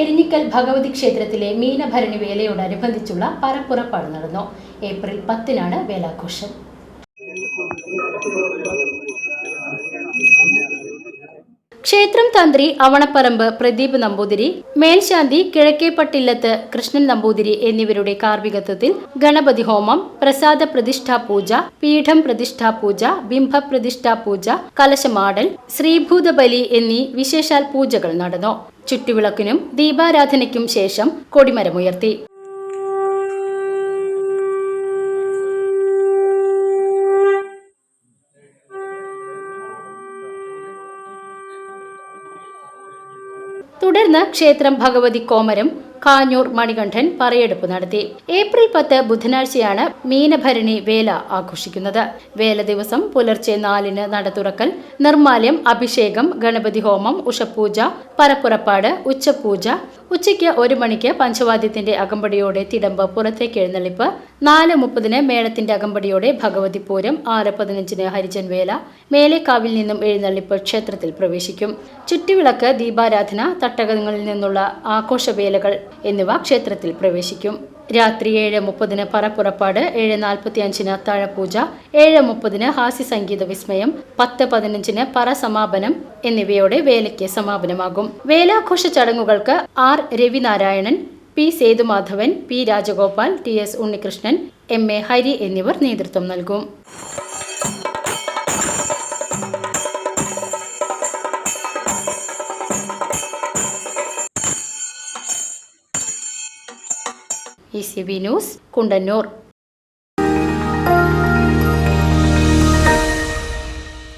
Erinjikkal Bhagavathi ക്ഷേത്രത്തിലെ മീനഭരണി വേലയോടനുബന്ധിച്ചുള്ള പരപ്പുറപ്പാട് നടന്നു. April പത്തിനാണ് വേലാഘോഷം. ക്ഷേത്രം തന്ത്രി അവണപ്പറമ്പ് പ്രദീപ് നമ്പൂതിരി മേൽശാന്തി കിഴക്കേപ്പട്ടില്ലത്ത് കൃഷ്ണൻ നമ്പൂതിരി എന്നിവരുടെ കാർമ്മികത്വത്തിൽ ഗണപതി ഹോമം പ്രസാദ പ്രതിഷ്ഠാ പൂജ പീഠം പ്രതിഷ്ഠാ പൂജ ബിംബ പ്രതിഷ്ഠാ പൂജ കലശമാടൽ ശ്രീഭൂതബലി എന്നീ വിശേഷാൽ പൂജകൾ നടന്നു. ചുറ്റുവിളക്കിനും ദീപാരാധനയ്ക്കും ശേഷം കൊടിമരമുയർത്തി തുടർന്ന് ക്ഷേത്രം ഭഗവതി കോമരം കാഞ്ഞൂർ മണികണ്ഠൻ പറയെടുപ്പ് നടത്തി. ഏപ്രിൽ പത്ത് ബുധനാഴ്ചയാണ് മീനഭരണി വേല ആഘോഷിക്കുന്നത്. വേല ദിവസം പുലർച്ചെ നാലിന് നട തുറക്കൽ നിർമാല്യം അഭിഷേകം ഗണപതി ഹോമം ഉഷപൂജ പരപ്പുറപ്പാട് ഉച്ചപൂജ ഉച്ചയ്ക്ക് ഒരു മണിക്ക് പഞ്ചവാദ്യത്തിന്റെ അകമ്പടിയോടെ തിടമ്പ് പുറത്തേക്ക് എഴുന്നള്ളിപ്പ് നാല് മുപ്പതിന് മേളത്തിന്റെ അകമ്പടിയോടെ ഭഗവതി പൂരം ആറ് പതിനഞ്ചിന് ഹരിജൻ വേല മേലേക്കാവിൽ നിന്നും എഴുന്നള്ളിപ്പ് ക്ഷേത്രത്തിൽ പ്രവേശിക്കും. ചുറ്റുവിളക്ക് ദീപാരാധന തട്ടകങ്ങളിൽ നിന്നുള്ള ആഘോഷവേലകൾ എന്നിവ ക്ഷേത്രത്തിൽ പ്രവേശിക്കും. രാത്രി ഏഴ് മുപ്പതിന് പറപ്പുറപ്പാട് ഏഴ് നാൽപ്പത്തി അഞ്ചിന് അത്താഴപൂജ ഏഴ് മുപ്പതിന് ഹാസ്യ സംഗീത വിസ്മയം പത്ത് പതിനഞ്ചിന് പറ സമാപനം എന്നിവയോടെ വേലയ്ക്ക് സമാപനമാകും. വേലാഘോഷ ചടങ്ങുകൾക്ക് R Ravinarayanan P Sethumadhavan P Rajagopal T S Unnikrishnan M A Hari എന്നിവർ നേതൃത്വം നൽകും. E C B news Kundannur